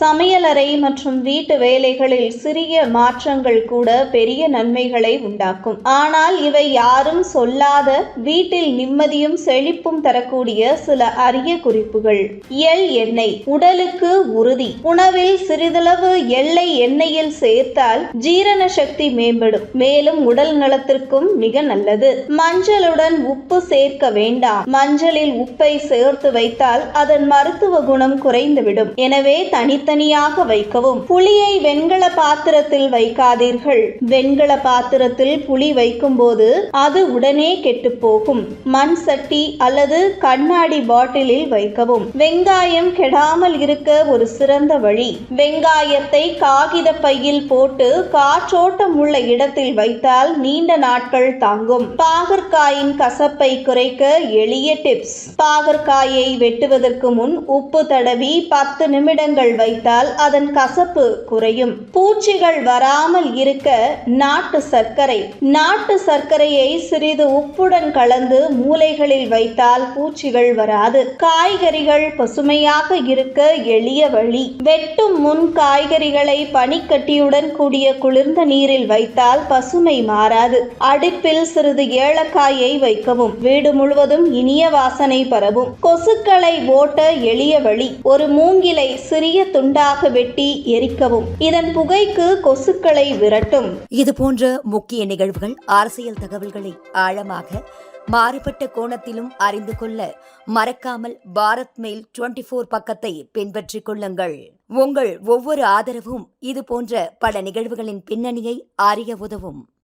சமையலறை மற்றும் வீட்டு வேலைகளில் சிறிய மாற்றங்கள் கூட பெரிய நன்மைகளை உண்டாக்கும். ஆனால் இவை யாரும் சொல்லாத வீட்டில் நிம்மதியும் செழிப்பும் தரக்கூடிய சில அரிய குறிப்புகள். எள் எண்ணெய் உடலுக்கு உறுதி. உணவில் சிறிதளவு எள்ளை எண்ணெயில் சேர்த்தால் ஜீரண சக்தி மேம்படும். மேலும் உடல் நலத்திற்கும் மிக நல்லது. மஞ்சளுடன் உப்பு சேர்க்க வேண்டாம். மஞ்சளில் உப்பை சேர்த்து வைத்தால் அதன் மருத்துவ குணம் குறைந்துவிடும். எனவே தனி தனித்தனியாக வைக்கவும். புளியை வெண்கல பாத்திரத்தில் வைக்காதீர்கள். வெண்கல பாத்திரத்தில் புளி வைக்கும்போது அது உடனே கெட்டுப் போகும் மண் சட்டி அல்லது கண்ணாடி பாட்டிலில் வைக்கவும். வெங்காயம் கெடாமல் இருக்க ஒரு சிறந்த வழி. வெங்காயத்தை காகித பையில் போட்டு காற்றோட்டம் உள்ள இடத்தில் வைத்தால் நீண்ட நாட்கள் தாங்கும். பாகற்காயின் கசப்பை குறைக்க எளிய டிப்ஸ். பாகற்காயை வெட்டுவதற்கு முன் உப்பு தடவி பத்து நிமிடங்கள் வைத்தால் அதன் கசப்பு குறையும். பூச்சிகள் வராமல் இருக்க நாட்டு சர்க்கரை. நாட்டு சர்க்கரையை சிறிது உப்புடன் கலந்து மூலைகளில் வைத்தால் பூச்சிகள் வராது. காய்கறிகள் பசுமையாக இருக்க எளிய வழி. வெட்டும் முன் காய்கறிகளை பனிக்கட்டியுடன் கூடிய குளிர்ந்த நீரில் வைத்தால் பசுமை மாறாது. அடுப்பில் சிறிது ஏலக்காயை வைக்கவும். வீடு முழுவதும் இனிய வாசனை பரவும். கொசுக்களை ஓட்ட எளிய வழி. ஒரு மூங்கிலை சிறிய துண்டு துண்டாக வெட்டி எரிக்கவும். இதன் புகைக்கு கொசுக்களை விரட்டும். இது போன்ற முக்கிய நிகழ்வுகள் அரசியல் தகவல்களை ஆழமாக மாறுபட்ட கோணத்திலும் அறிந்து கொள்ள மறக்காமல் பாரத் மெயில் 24 ஃபோர் பக்கத்தை பின்பற்றிக் கொள்ளுங்கள். உங்கள் ஒவ்வொரு ஆதரவும் இது போன்ற பல நிகழ்வுகளின் பின்னணியை அறிய உதவும்.